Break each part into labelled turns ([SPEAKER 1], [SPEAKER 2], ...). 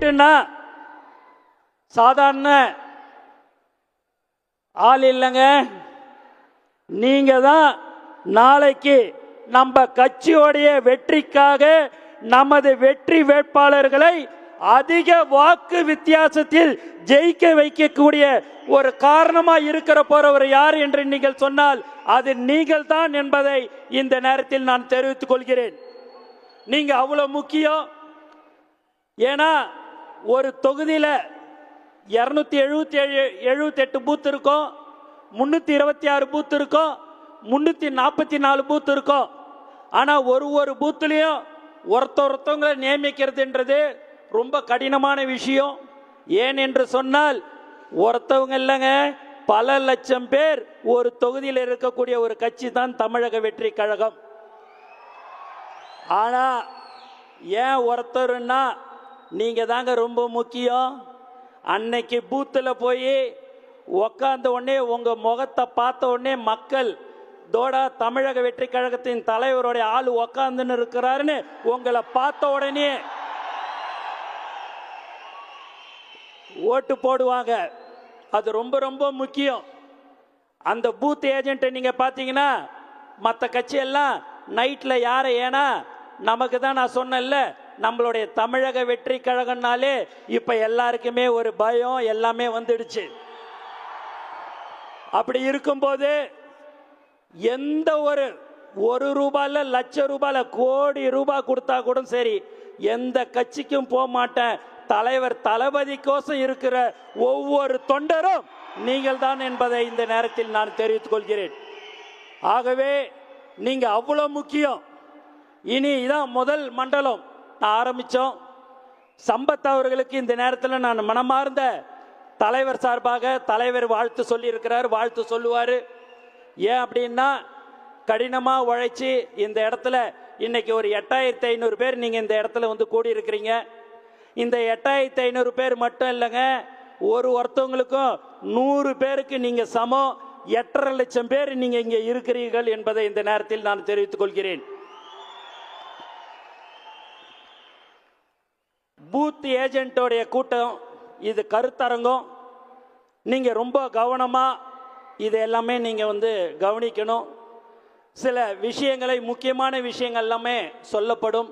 [SPEAKER 1] ஏஜென்ட்டுன்னா சாதாரண ஆள் இல்லைங்க. நீங்க தான் நாளைக்கு நம்ம கட்சியோடைய வெற்றிக்காக நமது வெற்றி வேட்பாளர்களை அதிக வாக்கு வித்தியாசத்தில் ஜெயிக்க வைக்கக்கூடிய ஒரு காரணமா இருக்கிற போறவர் யார் என்று நீங்கள் சொன்னால் அது நீங்கள் தான் என்பதை இந்த நேரத்தில் நான் தெரிவித்துக் கொள்கிறேன். நீங்க அவ்வளவு முக்கியம். ஏன்னா ஒரு தொகுதியில் இரநூத்தி எழுபத்தி ஏழு எழுபத்தி எட்டு பூத் இருக்கும். முந்நூற்றி இருபத்தி ஆறு பூத் இருக்கும். முந்நூற்றி நாற்பத்தி நாலு பூத் இருக்கும். ஆனால் ஒரு ஒரு பூத்துலேயும் ஒருத்த ஒருத்தவங்களை நியமிக்கிறதுன்றது ரொம்ப கடினமான விஷயம். ஏன் என்று சொன்னால் ஒருத்தவங்க இல்லைங்க பல லட்சம் பேர் ஒரு தொகுதியில் இருக்கக்கூடிய ஒரு கட்சி தான் தமிழக வெற்றி கழகம். ஆனால் ஏன் ஒருத்தருன்னா நீங்க தாங்க ரொம்ப முக்கியம். அன்னைக்கு பூத்தில் போய் உக்காந்த உடனே உங்க முகத்தை பார்த்த உடனே மக்கள் தோடா தமிழக வெற்றி கழகத்தின் தலைவருடைய ஆள் உக்காந்துன்னு இருக்கிறாருன்னு உங்களை பார்த்த உடனே ஓட்டு போடுவாங்க. அது ரொம்ப ரொம்ப முக்கியம். அந்த பூத் ஏஜென்ட்டை நீங்க பார்த்தீங்கன்னா மற்ற கட்சியெல்லாம் நைட்டில் யாரை ஏன்னா நமக்கு தான் நான் சொன்னேன்ல நம்மளுடைய தமிழக வெற்றி கழகம்னாலே இப்போ எல்லாருக்குமே ஒரு பயம் எல்லாமே வந்துடுச்சு. அப்படி இருக்கும்போது எந்த ஒரு ஒரு ரூபாயில் லட்ச ரூபாயில் கோடி ரூபாய் கொடுத்தா கூட சரி எந்த கட்சிக்கும் போக மாட்டேன். தலைவர் தளபதிக்கோசம் இருக்கிற ஒவ்வொரு தொண்டரும் நீங்கள் தான் என்பதை இந்த நேரத்தில் நான் தெரிவித்துக் கொள்கிறேன். ஆகவே நீங்கள் அவ்வளோ முக்கியம். இனி இதான் முதல் மண்டலம். நான் ஆரம்பித்தோம் சம்பத் அவர்களுக்கு இந்த நேரத்தில் நான் மனமார்ந்த தலைவர் சார்பாக தலைவர் வாழ்த்து சொல்லியிருக்கிறார் வாழ்த்து சொல்லுவார். ஏன் அப்படின்னா கடினமாக உழைச்சி இந்த இடத்துல இன்னைக்கு ஒரு எட்டாயிரத்தி ஐநூறு பேர் நீங்கள் இந்த இடத்துல வந்து கூடியிருக்கிறீங்க. இந்த எட்டாயிரத்தி ஐநூறு பேர் மட்டும் இல்லைங்க ஒரு ஒருத்தவங்களுக்கும் நூறு பேருக்கு நீங்கள் சமம் எட்டரை லட்சம் பேர் நீங்கள் இங்கே இருக்கிறீர்கள் என்பதை இந்த நேரத்தில் நான் தெரிவித்துக் கொள்கிறேன். பூத் ஏஜென்ட்டோடைய கூட்டம் இது கருத்தரங்கம். நீங்கள் ரொம்ப கவனமாக இது எல்லாமே நீங்கள் வந்து கவனிக்கணும். சில விஷயங்களை முக்கியமான விஷயங்கள் எல்லாமே சொல்லப்படும்.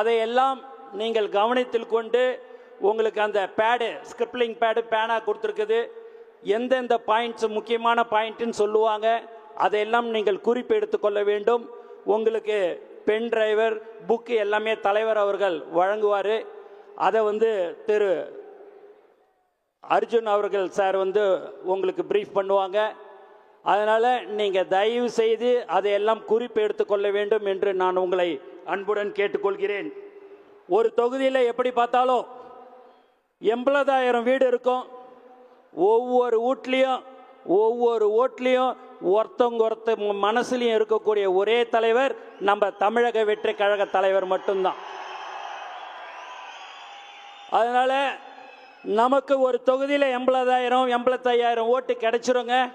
[SPEAKER 1] அதையெல்லாம் நீங்கள் கவனத்தில் கொண்டு உங்களுக்கு அந்த பேடு ஸ்கிரிப்லிங் பேடு பேனா கொடுத்துருக்குது. எந்தெந்த பாயிண்ட்ஸ் முக்கியமான பாயிண்ட்டுன்னு சொல்லுவாங்க. அதையெல்லாம் நீங்கள் குறிப்பு எடுத்துக்கொள்ள வேண்டும். உங்களுக்கு பென் டிரைவர் புக்கு எல்லாமே தலைவர் அவர்கள் வழங்குவார். அதை வந்து திரு அர்ஜுன் அவர்கள் சார் வந்து உங்களுக்கு ப்ரீஃப் பண்ணுவாங்க. அதனால் நீங்கள் தயவு செய்து அதையெல்லாம் குறிப்பு எடுத்துக்கொள்ள வேண்டும் என்று நான் உங்களை அன்புடன் கேட்டுக்கொள்கிறேன். ஒரு தொகுதியில் எப்படி பார்த்தாலும் எண்பதாயிரம் வீடு இருக்கும். ஒவ்வொரு வீட்லேயும் ஒவ்வொரு ஓட்லேயும் ஒருத்தவங்க ஒருத்த மனசுலையும் இருக்கக்கூடிய ஒரே தலைவர் நம்ம தமிழக வெற்றி கழக தலைவர் மட்டும்தான். அதனால் நமக்கு ஒரு தொகுதியில் எண்பதாயிரம் எண்பத்தையாயிரம் ஓட்டு கிடைச்சிருங்க.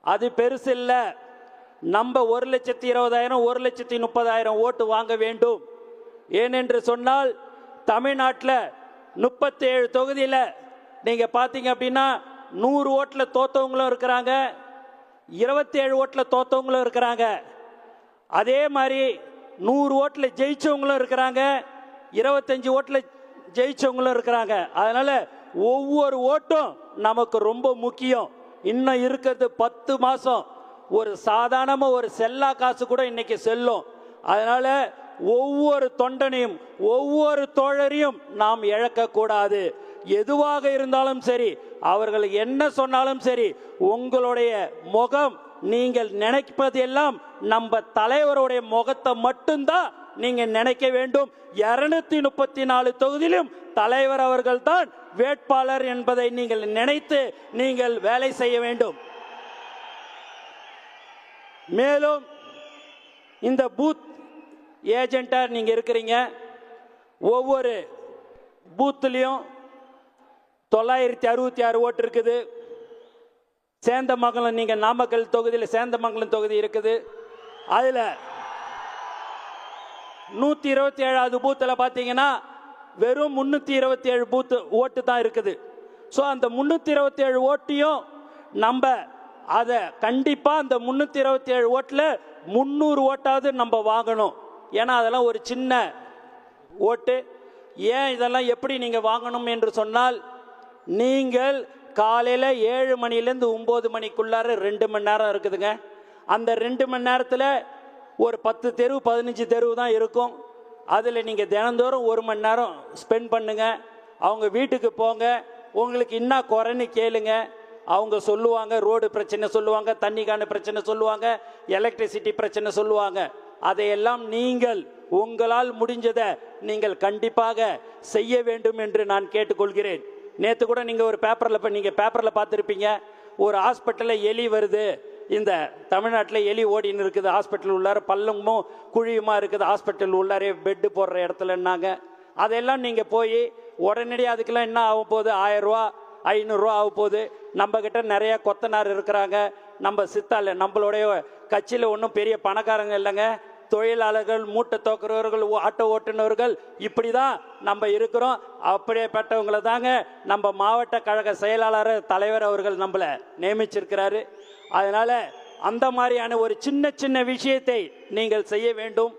[SPEAKER 1] அது பெருசு இல்லை. நம்ம ஒரு லட்சத்தி இருபதாயிரம் ஒரு லட்சத்தி முப்பதாயிரம் ஓட்டு வாங்க வேண்டும். ஏனென்று சொன்னால் தமிழ்நாட்டில் முப்பத்தி ஏழு தொகுதியில் நீங்கள் பார்த்தீங்க அப்படின்னா நூறு ஓட்டில் தோத்தவங்களும் இருக்கிறாங்க. இருபத்தி ஏழு ஓட்டில் தோத்தவங்களும் இருக்கிறாங்க. அதே மாதிரி நூறு ஓட்டில் ஜெயிச்சவங்களும் இருக்கிறாங்க. இருபத்தஞ்சு ஓட்டில் ஜெயிச்சவங்களும் இருக்கிறாங்க. அதனால ஒவ்வொரு ஓட்டும் நமக்கு ரொம்ப முக்கியம். இன்னும் இருக்கிறது பத்து மாதம் ஒரு சாதாரணமாக ஒரு செல்லா காசு கூட இன்னைக்கு செல்லும். அதனால ஒவ்வொரு தொண்டனையும் ஒவ்வொரு தோழரையும் நாம் இழக்கக்கூடாது. எதுவாக இருந்தாலும் சரி அவர்கள் என்ன சொன்னாலும் சரி உங்களுடைய முகம் நீங்கள் நினைப்பதெல்லாம் நம்ம தலைவருடைய முகத்தை மட்டும்தான் நீங்க நினைக்க வேண்டும். இருநூத்தி முப்பத்தி நாலு தொகுதியிலும் தலைவர் அவர்கள் தான் வேட்பாளர் என்பதை நீங்கள் நினைத்து நீங்கள் வேலை செய்ய வேண்டும். மேலும் இந்த பூத் ஏஜெண்டா நீங்க இருக்கிறீங்க. ஒவ்வொரு பூத்துலேயும் தொள்ளாயிரத்தி அறுபத்தி ஆறு ஓட்டு இருக்குது. சேந்தமங்கலம் நீங்க நாமக்கல் தொகுதியில் சேந்தமங்கலம் தொகுதி இருக்குது. அதுல நூத்தி இருபத்தி ஏழாவது பூத்தில் பார்த்தீங்கன்னா வெறும் முந்நூற்றி இருபத்தி ஏழு பூத்து ஓட்டு தான் இருக்குது. ஸோ அந்த முந்நூற்றி இருபத்தி ஏழு ஓட்டையும் நம்ம அதை கண்டிப்பாக அந்த முந்நூற்றி இருபத்தி ஏழு ஓட்டில் முந்நூறு ஓட்டாவது நம்ம வாங்கணும். ஏன்னா அதெல்லாம் ஒரு சின்ன ஓட்டு. ஏன் இதெல்லாம் எப்படி நீங்கள் வாங்கணும் என்று சொன்னால் நீங்கள் காலையில் ஏழு மணிலேருந்து ஒம்பது மணிக்குள்ளார ரெண்டு மணி நேரம் இருக்குதுங்க. அந்த ரெண்டு மணி நேரத்தில் ஒரு பத்து தெரு பதினஞ்சு தெருவு தான் இருக்கும். அதில் நீங்கள் தினந்தோறும் ஒரு மணி நேரம் ஸ்பெண்ட் பண்ணுங்க. அவங்க வீட்டுக்கு போங்க. உங்களுக்கு என்ன குறைன்னு கேளுங்க. அவங்க சொல்லுவாங்க ரோடு பிரச்சனை சொல்லுவாங்க தண்ணிக்கான பிரச்சனை சொல்லுவாங்க எலக்ட்ரிசிட்டி பிரச்சனை சொல்லுவாங்க. அதையெல்லாம் நீங்கள் உங்களால் முடிஞ்சதை நீங்கள் கண்டிப்பாக செய்ய வேண்டும் என்று நான் கேட்டுக்கொள்கிறேன். நேற்று கூட நீங்கள் ஒரு பேப்பரில் இப்போ நீங்கள் பேப்பரில் பார்த்துருப்பீங்க. ஒரு ஹாஸ்பிட்டலில் எலி வருது. இந்த தமிழ்நாட்டில் எலி ஓடின்னு இருக்குது ஹாஸ்பிட்டல் உள்ளார பள்ளமும் குழியுமா இருக்குது ஹாஸ்பிட்டல் உள்ளாரே பெட்டு போடுற இடத்துலன்னாங்க. அதெல்லாம் நீங்கள் போய் உடனடியாக அதுக்கெல்லாம் என்ன ஆக போகுது? ஆயிரரூவா ஐநூறுரூவா ஆக போகுது. நம்மக்கிட்ட நிறைய கொத்தனார் இருக்கிறாங்க. நம்ம சித்தால நம்மளுடைய கட்சியில் ஒன்றும் பெரிய பணக்காரங்க இல்லைங்க. தொழிலாளர்கள் மூட்டை தோக்குறவர்கள் ஆட்டோ ஓட்டுநர்கள் இப்படி தான் நம்ம இருக்கிறோம். அப்படியேப்பட்டவங்களை தாங்க நம்ம மாவட்ட கழக செயலாளர் தலைவர் அவர்கள் நம்மளை நியமிச்சிருக்கிறாரு. அதனால அந்த மாதிரியான ஒரு சின்ன சின்ன விஷயத்தை நீங்கள் செய்ய வேண்டும்.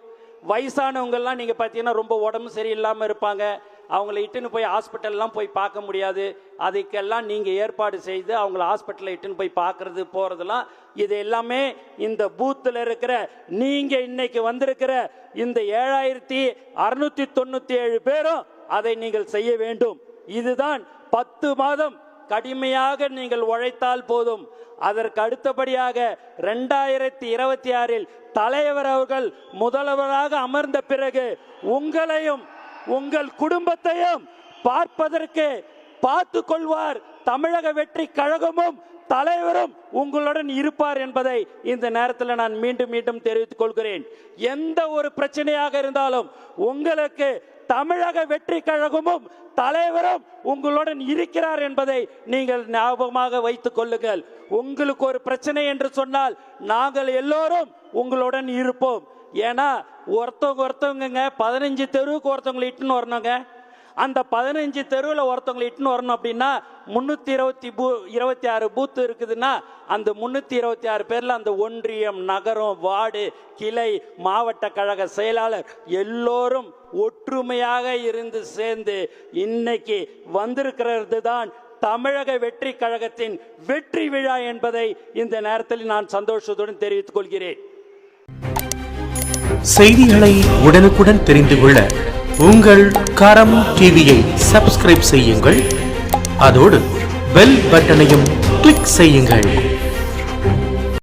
[SPEAKER 1] வயசானவங்கள்லாம் நீங்கள் பார்த்தீங்கன்னா ரொம்ப உடம்பு சரியில்லாமல் இருப்பாங்க. அவங்கள இட்டுன்னு போய் ஹாஸ்பிட்டல்லாம் போய் பார்க்க முடியாது. அதுக்கெல்லாம் நீங்கள் ஏற்பாடு செய்து அவங்கள ஹாஸ்பிட்டலில் இட்டுன்னு போய் பார்க்கறது போகிறதெல்லாம் இது எல்லாமே இந்த பூத்தில் இருக்கிற நீங்கள் இன்னைக்கு வந்திருக்கிற இந்த ஏழாயிரத்தி அறுநூற்றி தொண்ணூற்றி ஏழு பேரும் அதை நீங்கள் செய்ய வேண்டும். இதுதான் பத்து மாதம் கடுமையாக நீங்கள் உழைத்தால் போதும். அதற்கு அடுத்தபடியாக ரெண்டாயிரத்தி இருபத்தி ஆறில் தலைவர் அவர்கள் முதல்வராக அமர்ந்த பிறகு உங்களையும் உங்கள் குடும்பத்தையும் பார்ப்பதற்கு பார்த்து கொள்வார். தமிழக வெற்றி கழகமும் தலைவரும் உங்களுடன் இருப்பார் என்பதை இந்த நேரத்தில் நான் மீண்டும் மீண்டும் தெரிவித்துக் கொள்கிறேன். எந்த ஒரு பிரச்சனையாக இருந்தாலும் உங்களுக்கு தமிழக வெற்றி கழகமும் தலைவரும் உங்களுடன் இருக்கிறார் என்பதை நீங்கள் ஞாபகமாக வைத்துக் கொள்ளுங்கள். உங்களுக்கு ஒரு பிரச்சனை என்று சொன்னால் நாங்கள் எல்லோரும் உங்களுடன் இருப்போம். ஏன்னா ஒருத்தவங்க ஒருத்தவங்கங்க பதினஞ்சு தெருவுக்கு ஒருத்தவங்களை இட்டுன்னு வரணுங்க. அந்த பதினஞ்சு தெருவில் ஒருத்தவங்களை இட்டுன்னு வரணும் அப்படின்னா முந்நூற்றி இருபத்தி பூ இருபத்தி ஆறு பூத்து இருக்குதுன்னா அந்த முந்நூற்றி இருபத்தி ஆறு பேரில் அந்த ஒன்றியம் நகரம் வார்டு கிளை மாவட்ட கழக செயலாளர் எல்லோரும் ஒற்றுமையாக இருந்து சேர்ந்து இன்னைக்கு வந்திருக்கிறது தான் தமிழக வெற்றி கழகத்தின் வெற்றி விழா என்பதை இந்த நேரத்தில் நான் சந்தோஷத்துடன் தெரிவித்துக் கொள்கிறேன்.
[SPEAKER 2] செய்திகளை உடனுக்குடன் தெரிந்து கொள்ள உங்கள் கரம் டிவியை சப்ஸ்கிரைப் செய்யுங்கள். அதோடு பெல் பட்டனையும் கிளிக் செய்யுங்கள்.